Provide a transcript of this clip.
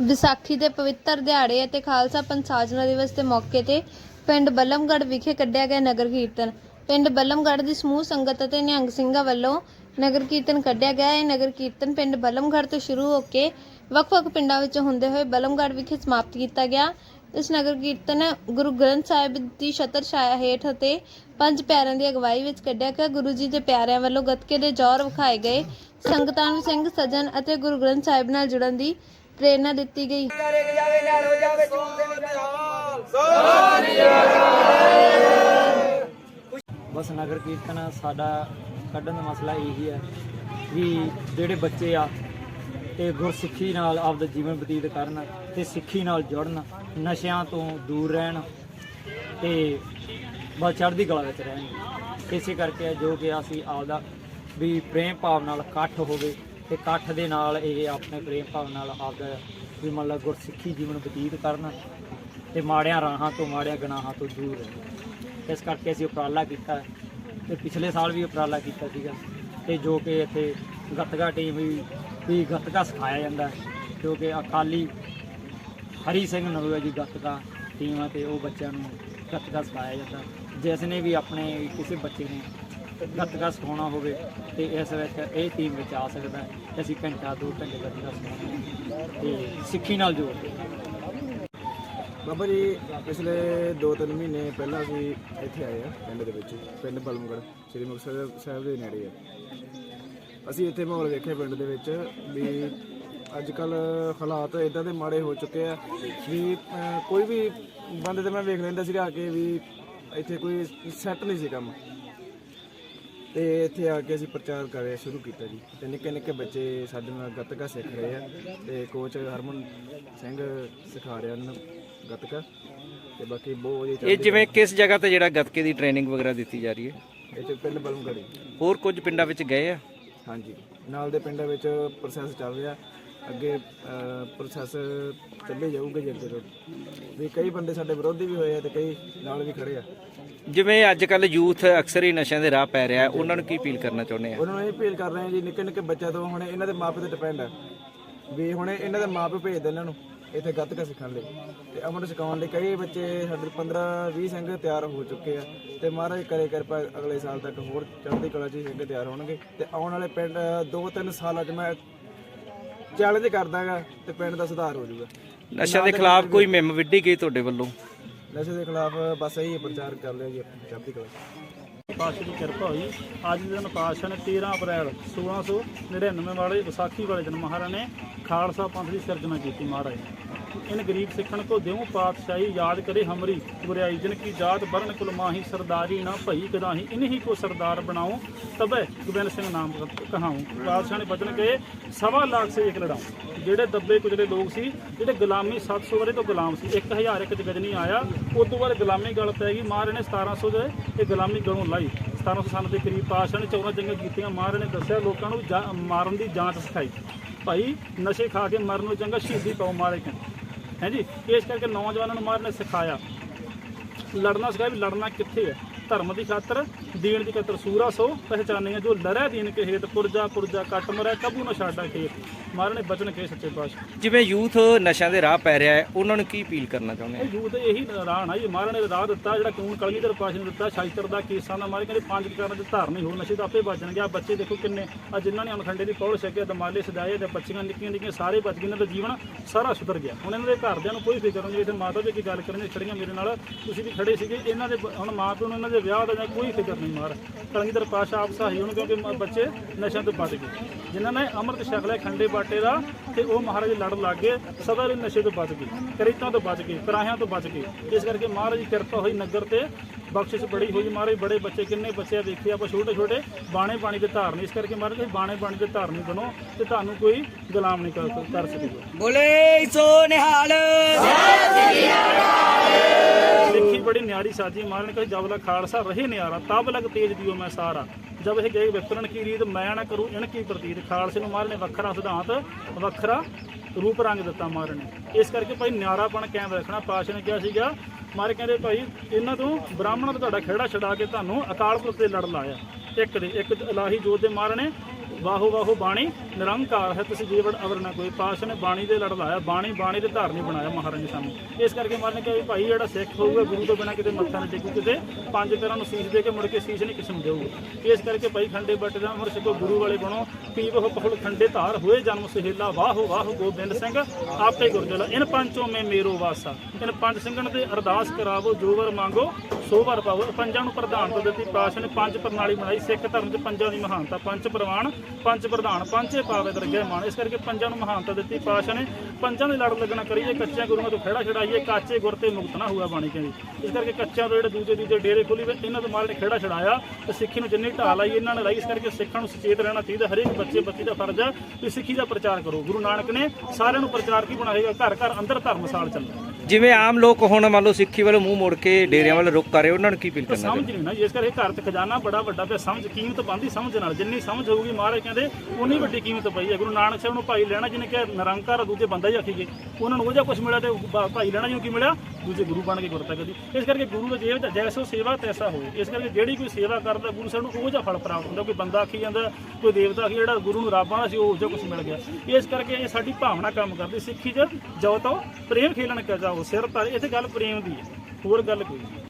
ਵਿਸਾਖੀ ਦੇ ਪਵਿੱਤਰ ਦਿਹਾੜੇ ਅਤੇ ਖਾਲਸਾ ਪੰਥ ਸਾਜਨਾ ਦਿਵਸ ਦੇ ਮੌਕੇ ਤੇ ਪਿੰਡ ਬਲਮਗੜ੍ਹ ਵਿਖੇ ਕੱਢਿਆ ਗਿਆ ਨਗਰ ਕੀਰਤਨ। ਪਿੰਡ ਬਲਮਗੜ੍ਹ ਦੀ ਸਮੂਹ ਸੰਗਤ ਅਤੇ ਨਿਹੰਗ ਸਿੰਘਾਂ ਵੱਲੋਂ ਨਗਰ ਕੀਰਤਨ ਕੱਢਿਆ ਗਿਆ। ਇਹ ਨਗਰ ਕੀਰਤਨ ਪਿੰਡ ਬਲਮਗੜ੍ਹ ਤੋਂ ਸ਼ੁਰੂ ਹੋ ਕੇ ਵੱਖ-ਵੱਖ ਪਿੰਡਾਂ ਵਿੱਚ ਹੁੰਦੇ ਹੋਏ ਬਲਮਗੜ੍ਹ ਵਿਖੇ ਸਮਾਪਤ ਕੀਤਾ ਗਿਆ। ਇਸ ਨਗਰ ਕੀਰਤਨ ਗੁਰੂ ਗ੍ਰੰਥ ਸਾਹਿਬ ਦੀ ਛਤਰ ਛਾਇਆ ਹੇਠ ਅਤੇ ਪੰਜ ਪਿਆਰਿਆਂ ਦੀ ਅਗਵਾਈ ਵਿੱਚ ਕੱਢਿਆ ਗਿਆ। ਗੁਰੂ ਜੀ ਦੇ ਪਿਆਰਿਆਂ ਵੱਲੋਂ ਗੱਤਕੇ ਦੇ ਜੌਹਰ ਵਿਖਾਏ ਗਏ। ਸੰਗਤਾਂ ਨੂੰ ਸਿੰਘ, ਸਜਣ ਅਤੇ ਗੁਰੂ ਗ੍ਰੰਥ ਸਾਹਿਬ ਨਾਲ ਜੁੜਨ ਦੀ ਪ੍ਰੇਰਣਾ ਦਿੱਤੀ ਗਈ। ਬਸ ਨਗਰ ਕੀਰਤਨ ਸਾਡਾ ਕੱਢਣ ਦਾ ਮਸਲਾ ਇਹੀ ਹੈ ਵੀ ਜਿਹੜੇ ਬੱਚੇ ਆ ਤੇ ਗੁਰਸਿੱਖੀ ਨਾਲ ਆਪਦਾ ਜੀਵਨ ਬਤੀਤ ਕਰਨ ਤੇ ਸਿੱਖੀ ਨਾਲ ਜੁੜਨ, ਨਸ਼ਿਆਂ ਤੋਂ ਦੂਰ ਰਹਿਣ ਤੇ ਬਸ ਚੜ੍ਹਦੀ ਕਲਾ ਵਿੱਚ ਰਹਿਣ। ਇਸੇ ਕਰਕੇ ਜੋ ਕਿ ਅਸੀਂ ਆਪਦਾ ਵੀ ਪ੍ਰੇਮ ਭਾਵ ਨਾਲ ਇਕੱਠ ਹੋਵੇ ਤੇ ਇਕੱਠ ਦੇ ਨਾਲ ਇਹ ਆਪਣੇ ਪ੍ਰੇਮ ਭਾਵ ਨਾਲ ਆਪਦਾ ਵੀ ਮੰਨ ਗੁਰਸਿੱਖੀ ਜੀਵਨ ਬਤੀਤ ਕਰਨ ਤੇ ਮਾੜਿਆਂ ਰਾਹਾਂ ਤੋਂ ਮਾੜਿਆਂ ਗੁਨਾਹਾਂ ਤੋਂ ਦੂਰ ਰਹਿਣ। ਇਸ ਕਰਕੇ ਅਸੀਂ ਉਪਰਾਲਾ ਕੀਤਾ ਹੈ ਤੇ ਪਿਛਲੇ ਸਾਲ ਵੀ ਉਪਰਾਲਾ ਕੀਤਾ ਸੀਗਾ ਤੇ ਜੋ ਕਿ ਇੱਥੇ ਗੱਤਕਾ ਟੀਮ ਵੀ ਵੀ ਗੱਤਕਾ ਸਿਖਾਇਆ ਜਾਂਦਾ ਕਿਉਂਕਿ ਅਕਾਲੀ ਹਰੀ ਸਿੰਘ ਨਰੂਆ ਜੀ ਗੱਤਕਾ ਟੀਮ ਆ ਤੇ ਉਹ ਬੱਚਿਆਂ ਨੂੰ ਗੱਤਕਾ ਸਿਖਾਇਆ ਜਾਂਦਾ। ਜਿਸ ਨੇ ਵੀ ਆਪਣੇ ਕਿਸੇ ਬੱਚੇ ਨੇ ਗੱਤਕਾ ਸਿਖਾਉਣਾ ਹੋਵੇ ਤੇ ਇਸ ਵਿੱਚ ਇਹ ਟੀਮ ਵਿੱਚ ਆ ਸਕਦਾ ਹੈ ਤੇ ਅਸੀਂ ਘੰਟਾ ਦੋ ਘੰਟੇ ਗੱਤਕਾ ਸਿਖਾਉਂਦੇ ਹਾਂ ਤੇ ਸਿੱਖੀ ਨਾਲ ਜੋੜਦੇ ਹਾਂ ਬਾਬਾ ਜੀ ਪਿਛਲੇ 2-3 ਮਹੀਨੇ ਪਹਿਲਾਂ ਅਸੀਂ ਇੱਥੇ ਆਏ ਆ ਪਿੰਡ ਦੇ ਵਿੱਚ ਪਿੰਡ ਬਲਮਗੜ ਸ੍ਰੀ ਮੁਕਤਸਰ ਸਾਹਿਬ ਦੇ ਨੇੜੇ ਆ। ਅਸੀਂ ਇੱਥੇ ਮਾਹੌਲ ਵੇਖਿਆ ਪਿੰਡ ਦੇ ਵਿੱਚ ਵੀ ਅੱਜ ਕੱਲ ਹਾਲਾਤ ਇਦਾਂ ਦੇ ਮਾੜੇ ਹੋ ਚੁੱਕੇ ਆ ਵੀ ਅਹ, ਕੋਈ ਵੀ ਬੰਦੇ ਤੇ ਮੈਂ ਵੇਖ ਲੈਂਦਾ ਸੀ ਆ ਕੇ ਵੀ ਇੱਥੇ ਕੋਈ ਸੈੱਟ ਨਹੀਂ ਸੀ ਕੰਮ। ਤੇ ਇੱਥੇ ਆ ਕੇ ਅਸੀਂ ਪ੍ਰਚਾਰ ਕਰਿਆ ਸ਼ੁਰੂ ਕੀਤਾ ਜੀ। ਤੇ ਨਿੱਕੇ ਨਿੱਕੇ ਬੱਚੇ ਸਾਡੇ ਨਾਲ ਗੱਤਕਾ ਸਿੱਖ ਰਹੇ ਆ ਤੇ ਕੋਚ ਹਰਮਨ ਸਿੰਘ ਸਿਖਾ ਰਿਹਾ ਉਹਨਾਂ ਨੂੰ ਗੱਤਕਾ ਤੇ ਬਾਕੀ ਬਹੁਤ ਵਧੀਆ ਇਹ ਜਿਵੇਂ ਕਿਸ ਜਗ੍ਹਾ ਤੇ ਜਿਹੜਾ ਗੱਤਕੇ ਦੀ ਟ੍ਰੇਨਿੰਗ ਵਗੈਰਾ ਦਿੱਤੀ ਜਾ ਰਹੀ ਹੈ? ਇੱਥੇ ਪਿੰਡ ਬਲਮਗੜੀ। ਹੋਰ ਕੁਝ ਪਿੰਡਾਂ ਵਿੱਚ ਗਏ ਆ? ਹਾਂਜੀ। ਨਾਲ ਦੇ ਪਿੰਡਾਂ ਵਿੱਚ ਪ੍ਰੋਸੈਸ ਚੱਲ ਰਿਹਾ। ਅੱਗੇ ਪ੍ਰੋਸੈਸ ਚੱਲੇ ਜਾਊਗਾ ਜੀ ਤੋਂ ਵੀ ਕਈ ਬੰਦੇ ਸਾਡੇ ਵਿਰੋਧੀ ਵੀ ਹੋਏ ਆ ਤੇ ਕਈ ਨਾਲ ਵੀ ਖੜੇ ਆ। ਜਿਵੇਂ ਅੱਜ ਕੱਲ ਯੂਥ ਅਕਸਰ ਹੀ ਨਸ਼ਿਆਂ ਦੇ ਰਾਹ ਪੈ ਰਿਹਾ ਹੈ, ਉਹਨਾਂ ਨੂੰ ਕੀ ਅਪੀਲ ਕਰਨਾ ਚਾਹੁੰਦੇ ਆ? ਉਹਨਾਂ ਨੂੰ ਇਹ ਅਪੀਲ ਕਰ ਰਹੇ ਆ ਜੀ ਨਿੱਕੇ ਨਿੱਕੇ ਬੱਚਿਆਂ ਤੋਂ ਹੁਣ ਇਹਨਾਂ ਦੇ ਮਾਪੇ ਤੇ ਡਿਪੈਂਡ ਆ। ਵੀ ਹੁਣ ਇਹਨਾਂ ਦੇ ਮਾਪੇ ਭੇਜਦੇ ਇਹਨਾਂ ਨੂੰ ਇੱਥੇ ਗੱਤਕਾ ਸਿੱਖਣ ਲਈ। ਤੇ ਅਮਰ ਸਿਖਾਉਣ ਲਈ ਕਈ ਬੱਚੇ ਸਾਡੇ 15 20 ਸਿੰਘ ਤਿਆਰ ਹੋ ਚੁੱਕੇ ਆ। ਤੇ ਮਹਾਰਾਜ ਕਰੇ ਕਿਰਪਾ ਅਗਲੇ ਸਾਲ ਤੱਕ ਹੋਰ ਚੜ੍ਹਦੀ ਕਲਾ ਚ ਸਿੰਘ ਤਿਆਰ ਹੋਣਗੇ। ਤੇ ਆਉਣ ਵਾਲੇ ਪਿੰਡ 2-3 ਸਾਲਾਂ ਚ ਮੈਂ ਚੈਲੰਜ ਕਰਦਾਗਾ ਤੇ ਪਿੰਡ ਦਾ ਸੁਧਾਰ ਹੋ ਜਾਊਗਾ। ਨਸ਼ਿਆਂ ਦੇ ਖਿਲਾਫ ਕੋਈ ਮੁਹਿੰਮ ਵਿੱਢੀ ਗਈ ਤੁਹਾਡੇ ਵੱਲੋਂ? ਨਸ਼ੇ ਦੇ ਖਿਲਾਫ ਬਸ ਇਹੀ ਪ੍ਰਚਾਰ ਕਰ ਲਿਆ ਜੀ ਆਪਣੀ ਚੜ੍ਹਦੀ ਕਲਾ ਪਾਤਸ਼ਾਹ ਦੀ ਕਿਰਪਾ ਹੋਈ। ਅੱਜ ਦੇ ਦਿਨ ਪਾਤਸ਼ਾਹ ਨੇ 13 ਅਪ੍ਰੈਲ 1699 ਵਾਲੇ ਵਿਸਾਖੀ ਵਾਲੇ ਦਿਨ ਮਹਾਰਾਜ ਨੇ ਖਾਲਸਾ ਪੰਥ ਦੀ ਸਿਰਜਣਾ ਕੀਤੀ ਮਹਾਰਾਜ ਨੇ ਇਨ ਗਰੀਬ ਸਿੱਖਣ ਕੋ ਦਿਉ ਪਾਤਸ਼ਾਹੀ ਯਾਦ ਕਰੇ ਹਮਰੀ ਗੁਰਿਆਈ ਜਿਨ ਕੀ ਜਾਤ ਬਰਨ ਕੁਲ ਮਾਹੀ ਸਰਦਾਰੀ ਨਾ ਭਈ, ਕਦਾਹੀ ਇਨਹੀ ਕੋ ਸਰਦਾਰ ਬਣਾਉ, ਤਬੇ ਗੋਬਿੰਦ ਸਿੰਘ ਨਾਮ ਕਹਾਉ। ਪਾਤਸ਼ਾਹ ਨੇ ਬਚਨ ਕਹੇ, ਸਵਾ ਲੱਖ ਸੇ ਇੱਕ ਲੜਾਉ। ਜਿਹੜੇ ਦੱਬੇ ਕੁਚਲੇ ਲੋਕ ਸੀ, ਜਿਹੜੇ ਗੁਲਾਮੀ 700 ਵਰੇ ਤੋਂ ਗੁਲਾਮ ਸੀ 1000 ਇੱਕ ਜਗਜ ਨਹੀਂ ਆਇਆ ਉਸ ਤੋਂ ਬਾਅਦ ਗੁਲਾਮੀ ਗਲ ਪੈ ਗਈ ਮਹਾਰਾਜ ਨੇ 1700 ਦੇ, ਇਹ ਗੁਲਾਮੀ ਗਲੋਂ ਲਾਈ। 1700 ਸਾਲ ਦੇ ਕਰੀਬ ਪਾਤਸ਼ਾਹ ਨੇ 14 ਜੰਗਾਂ ਕੀਤੀਆਂ ਮਹਾਰਾਜ ਨੇ ਦੱਸਿਆ ਲੋਕਾਂ ਨੂੰ ਜਾ- ਮਾਰਨ ਦੀ ਜਾਂਚ ਸਿਖਾਈ। ਭਾਈ ਨਸ਼ੇ ਖਾ ਕੇ ਮਰਨ ਨੂੰ ਚੰਗਾ ਸ਼ਹੀਦੀ ਪਾਓ ਮਹਾਰਾਜ ਕਹਿੰਦੇ ਹੈ ਜੀ, ਇਸ ਕਰਕੇ ਨੌਜਵਾਨਾਂ ਨੂੰ ਮਹਾਰਾਜ ਨੇ ਸਿਖਾਇਆ। ਲੜਨਾ ਸਿਖਾਇਆ ਵੀ ਲੜਨਾ ਕਿੱਥੇ ਹੈ? ਧਰਮ ਦੀ ਖਾਤਰ, ਦੀਨ ਦੀ ਖਾਤਰ ਸੂਰਾ ਸੋ, ਪਹਿਚਾਨੀਆਂ ਜੋ ਲੜੈ ਦੀਨ ਕੇ ਹੇਤ, ਪੁਰਜਾ ਪੁਰਜਾ ਕੱਟ ਮਰੈ, ਕਬੂ ਨਾ ਛਾਡਾ ਖੇਤ। ਮਹਾਰਾਜ ਨੇ ਬਚਨ ਕਹੇ ਸੱਚੇ ਪਾਤਸ਼ਾਹ। ਜਿਵੇਂ ਯੂਥ ਨਸ਼ਿਆਂ ਦੇ ਰਾਹ ਪੈ ਰਿਹਾ ਹੈ ਉਹਨਾਂ ਨੂੰ ਕੀ ਅਪੀਲ ਕਰਨਾ ਚਾਹੁੰਦੇ ਆ ਇਹ ਯੂਥ ਇਹੀ ਰਾਹ ਨਾ ਜੀ ਮਹਾਰਾਜ ਨੇ ਰਾਹ ਦਿੱਤਾ ਜਿਹੜਾ ਕਾਨੂੰਨ ਕਲਗੀਧਰ ਪਾਸ਼ਾ ਨੇ ਦਿੱਤਾ ਸ਼ਾਇਤਰ ਦਾ ਕੇਸਾਂ ਦਾ ਮਾਰੇ ਕਹਿੰਦੇ ਪੰਜ ਕਾਰਾਂ ਦੇ ਧਾਰ ਨਹੀਂ ਹੋ ਨਸ਼ੇ ਤਾਂ ਆਪੇ ਬਚਣਗੇ ਆ ਬੱਚੇ ਦੇਖੋ ਕਿੰਨੇ ਆ ਜਿਨ੍ਹਾਂ ਨੇ ਅਨਖੰਡੇ ਦੀ ਪੌੜ ਛਕਿਆ ਦਮਾਲੇ ਸਜਾਏ ਤੇ ਬੱਚੀਆਂ ਨਿੱਕੀਆਂ ਨਿੱਕੀਆਂ ਸਾਰੇ ਬਚ ਗਏ ਇਹਨਾਂ ਦਾ ਜੀਵਨ ਸਾਰਾ ਸੁਧਰ ਗਿਆ। ਹੁਣ ਇਹਨਾਂ ਦੇ ਘਰਦਿਆਂ ਨੂੰ ਕੋਈ ਫਿਕਰ ਨਹੀਂ ਇੱਥੇ ਮਾਤਾ ਜੀ ਕੀ ਗੱਲ ਕਰਨ ਖੜੀਆਂ ਮੇਰੇ ਨਾਲ ਤੁਸੀਂ ਵੀ ਖੜੇ ਸੀਗੇ ਇਹਨਾਂ ਦੇ ਹੁਣ ਮਾਂ ਪਿਓ ਨੂੰ ਇਹਨਾਂ ਦੇ ਵਿਆਹ ਦਾ ਜਾਂ ਕੋਈ ਫਿਕਰ ਨਹੀਂ ਮਾਰ। ਕਲਗੀਧਰ ਪਾਸ਼ਾ ਆਪ ਸਹਾਈ ਹੁਣ ਕਿਉਂਕਿ ਬੱਚੇ ਨਸ਼ਿਆਂ ਤੋਂ ਬਚ ਗਏ। ਜਿਨ੍ਹਾਂ ਨੇ ਅੰਮ੍ਰਿਤ ਛਕ ਲਿਆ ਖੰਡੇ ਬਾਟੇ ਦਾ ਤੇ ਉਹ ਮਹਾਰਾਜ ਲੜ ਲੱਗ ਗਏ ਸਦਾ ਲਈ ਨਸ਼ੇ ਤੋਂ ਬਚ ਗਏ ਕਰੀਤਾਂ ਤੋਂ ਬਚ ਗਏ ਕਰਾਹਿਆਂ ਤੋਂ ਬਚ ਗਏ। ਇਸ ਕਰਕੇ ਮਹਾਰਾਜ ਦੀ ਕਿਰਪਾ ਹੋਈ ਨਗਰ ਤੇ ਬਖਸ਼ਿਸ਼ ਬੜੀ ਹੋਈ ਮਹਾਰਾਜ ਬੜੇ ਬੱਚੇ ਕਿੰਨੇ ਬੱਚੇ ਆ ਦੇਖੇ ਆਪਾਂ ਛੋਟੇ ਛੋਟੇ ਬਾਣੇ ਬਾਣੀ ਦੇ ਧਾਰਨੀ ਇਸ ਕਰਕੇ ਮਹਾਰਾਜ ਤੁਸੀਂ ਬਾਣੇ ਬਾਣੀ ਦੇ ਧਾਰਨੀ ਬਣੋ ਤੇ ਤੁਹਾਨੂੰ ਕੋਈ ਗੁਲਾਮ ਨਹੀਂ ਕਰ ਕਰ ਸਕੇਗਾ। ਬੋਲੇ ਸੋ ਨਿਹਾਲ। ਬੜੀ ਨਿਆਰੀ ਸਾਜੀ ਮਹਾਰਾਜ ਨੇ ਕਹੀ ਜਬ ਲਗ ਖਾਲਸਾ ਰਹੇ ਨਿਆਰਾ ਤਬ ਲਗ ਤੇਜ ਦਿਓ ਮੈਂ ਸਾਰਾ। ਜਬ ਇਹ ਗਏ ਵਿਪਰਨ ਕੀ ਰੀਤ, ਮੈਂ ਨਾ ਕਰੂ ਇਨ ਕੀ ਪ੍ਰਤੀਤ? ਖਾਲਸੇ ਨੂੰ ਮਾਰਨੇ ਵੱਖਰਾ ਸਿਧਾਂਤ, ਵੱਖਰਾ ਰੂਪ ਰੰਗ ਦਿੱਤਾ ਮਹਾਰਾਜ ਨੇ। ਇਸ ਕਰਕੇ ਭਾਈ ਨਿਆਰਾਪਣ ਕਾਇਮ ਰੱਖਣਾ ਪਾਸ਼ਾ ਨੇ ਕਿਹਾ ਸੀਗਾ, ਮਾਰੇ ਕਹਿੰਦੇ ਭਾਈ, ਇਹਨਾਂ ਤੋਂ ਬ੍ਰਾਹਮਣਾਂ ਤੋਂ ਤੁਹਾਡਾ ਖੇੜਾ ਛਡਾ ਕੇ ਤੁਹਾਨੂੰ ਅਕਾਲ ਪੁਰਖ ਦੇ ਲੜ ਲਾਇਆ। ਇੱਕ ਦੇ, ਇੱਕ ਇਲਾਹੀ ਜੋਤ ਦੇ ਮਾਰਨੇ ਨੇ ਵਾਹੋ ਵਾਹੋ ਬਾਣੀ, ਨਿਰੰਕਾਰ ਹੈ, ਤੁਸੀਂ ਜੀਵਨ ਅਵਰ ਨਾ ਕੋਈ ਪਾਸ਼ ਨੇ, ਬਾਣੀ ਦੇ ਲੜ ਲਾਇਆ, ਬਾਣੀ ਬਾਣੀ ਦੇ ਧਾਰਨੀ ਬਣਾਇਆ ਮਹਾਰਾਜ ਸਾਨੂੰ। ਇਸ ਕਰਕੇ ਮਹਾਰਾਜ ਨੇ ਕਿਹਾ ਵੀ ਭਾਈ, ਜਿਹੜਾ ਸਿੱਖ ਹੋਊਗਾ, ਗੁਰੂ ਤੋਂ ਬਿਨਾਂ ਕਿਤੇ ਮੱਥਾ ਨਹੀਂ ਟੇਕੂ, ਕਿਤੇ ਪੰਜ ਪੈਰਾਂ ਨੂੰ ਸੀਸ ਦੇ ਕੇ ਮੁੜ ਕੇ ਸੀਸ ਨਹੀਂ ਕਿਸੇ ਨੂੰ ਦੇਊਗਾ। ਇਸ ਕਰਕੇ ਭਾਈ, ਖੰਡੇ ਬੱਟ ਦਾ ਅਮਰ ਸਿੱਖੋ ਗੁਰੂ ਵਾਲੇ ਬਣੋ, ਪੀਵ ਹੋ ਪਹੁਲ ਖੰਡੇ ਧਾਰ ਹੋਏ, ਜਨਮ ਸਹੇਲਾ, ਵਾਹੋ ਵਾਹੋ ਗੋਬਿੰਦ ਸਿੰਘ, ਆਪੇ ਗੁਰਜਲਾ। ਇਨ ਪੰਚੋਂ ਮੈਂ ਮੇਰੋ ਵਾਸਾ, ਇਨ ਪੰਜ ਸਿੰਘਣ ਦੇ ਅਰਦਾਸ ਕਰਾਵੋ ਜੋਵਰ ਮੰਗੋ ਸੋ ਵਰ ਪਾਵੋ ਪੰਜਾਂ ਨੂੰ ਪ੍ਰਧਾਨਤਾ ਦਿੱਤੀ ਪਾਸ਼ਾ ਨੇ ਪੰਜ ਪ੍ਰਣਾਲੀ ਬਣਾਈ। ਸਿੱਖ ਧਰਮ ਦੇ ਪੰਜਾਂ ਦੀ ਮਹਾਨਤਾ, ਪੰਜ ਪ੍ਰਵਾਨ, ਪੰਜ ਪ੍ਰਧਾਨ, ਪੰਜੇ ਪਾਵੇ ਦਰਗੇ ਮਾਨ। ਇਸ ਕਰਕੇ ਪੰਜਾਂ ਨੂੰ ਮਹਾਨਤਾ ਦਿੱਤੀ ਪਾਸ਼ਾ ਨੇ ਪੰਜਾਂ ਦੇ ਲੜ ਲੱਗਣਾ ਕਰੀਏ, ਕੱਚਿਆਂ ਗੁਰੂਆਂ ਤੋਂ ਖੇੜਾ ਛਡਾਈਏ, ਕਾਚੇ ਗੁਰ ਤੇ ਮੁਕਤ ਨਾ ਹੋਇਆ ਬਾਣੀ ਕਹਿੰਦੀ। ਇਸ ਕਰਕੇ ਕੱਚਿਆਂ ਤੋਂ ਜਿਹੜੇ ਦੂਜੇ ਦੂਜੇ ਡੇਰੇ ਖੋਲੀ ਵੇ ਇਹਨਾਂ ਦੇ ਮਾਲ ਨੇ ਖੇੜਾ ਛਡਾਇਆ ਤੇ ਸਿੱਖੀ ਨੂੰ ਜਿੰਨੀ ਢਾਲ ਆਈ ਇਹਨਾਂ ਨੇ ਲਾਈ। ਇਸ ਕਰਕੇ ਸਿੱਖਾਂ ਨੂੰ ਸੁਚੇਤ ਰਹਿਣਾ ਚਾਹੀਦਾ। ਹਰੇਕ ਬੱਚੇ ਬੱਚੀ ਦਾ ਫਰਜ਼ ਹੈ ਕਿ ਸਿੱਖੀ ਦਾ ਪ੍ਰਚਾਰ ਕਰੋ। ਗੁਰੂ ਨਾਨਕ ਨੇ ਸਾਰਿਆਂ ਨੂੰ ਪ੍ਰਚਾਰ ਕੀ ਬਣਾਏਗਾ ਘਰ ਘਰ ਅੰਦਰ ਧਰਮਸਾਲ ਚੱਲਦਾ ਜਿਵੇਂ ਆਮ ਲੋਕ ਹੁਣ ਮੰਨ ਲਓ ਸਿੱਖੀ ਵੱਲ ਮੂੰਹ ਮੋੜ ਕੇ ਡੇਰਿਆਂ ਵੱਲ ਰੁਕ ਕਰ ਰਹੇ ਉਹਨਾਂ ਨੂੰ ਕੀ ਅਪੀਲ ਤਾਂ ਕਰਨਾ ਸਮਝ ਨਹੀਂ ਨਾ ਇਸ ਕਰਕੇ ਘਰ 'ਚ ਖਜ਼ਾਨਾ ਬੜਾ ਵੱਡਾ ਪਿਆ ਸਮਝ ਕੀਮਤ ਬੰਦੀ ਸਮਝ ਨਾਲ ਜਿੰਨੀ ਸਮਝ ਹੋਊਗੀ ਮਹਾਰਾਜ ਕਹਿੰਦੇ ਉਨੀ ਵੱਡੀ ਕੀਮਤ ਪਈ ਹੈ। ਗੁਰੂ ਨਾਨਕ ਸਾਹਿਬ ਨੂੰ ਭਾਈ ਲੈਣਾ ਜਿਹਨੇ ਕਿਹਾ ਨਿਰੰਕਾਰ ਦੂਜੇ ਬੰਦਾ ਹੀ ਆਖੀਗੇ ਉਹਨਾਂ ਨੂੰ ਉਹ ਜਿਹਾ ਕੁਝ ਮਿਲਿਆ ਤੇ ਭਾਈ ਲੈਣਾ ਜਿਹਨੂੰ ਕੀ ਮਿਲਿਆ? ਦੂਜੇ ਗੁਰੂ ਬਣ ਕੇ ਗੁਰਤਾ ਕਦੀ ਇਸ ਕਰਕੇ ਗੁਰੂ ਦੇ ਜੇਬ ਜੈਸੋ ਸੇਵਾ ਤੈਸਾ ਹੋਏ ਇਸ ਕਰਕੇ ਜਿਹੜੀ ਕੋਈ ਸੇਵਾ ਕਰਦਾ ਗੁਰੂ ਸਾਹਿਬ ਨੂੰ ਉਹ ਜਿਹਾ ਫਲ ਪ੍ਰਾਪਤ ਹੁੰਦਾ। ਕੋਈ ਬੰਦਾ ਆਖੀ ਜਾਂਦਾ ਕੋਈ ਦੇਵਤਾ ਆਖੀ ਜਿਹੜਾ ਗੁਰੂ ਨੂੰ ਰੱਬ ਆਣਾ ਸੀ ਉਹ ਜਿਹਾ ਕੁਝ ਮਿਲ ਗਿਆ। ਇਸ ਕਰਕੇ ਇਹ ਸਾਡੀ ਭਾਵਨਾ ਕੰਮ ਕਰਦੀ। ਸਿੱਖੀ 'ਚ ਜੋ ਤੋ ਪ੍ਰੇਮ ਖੇਲਣ ਕਾ ਜਾਓ ਸਿਰ ਧਰ ਇੱਥੇ ਗੱਲ ਪ੍ਰੇਮ ਦੀ ਹੈ ਹੋਰ ਗੱਲ ਕੋਈ ਨਹੀਂ।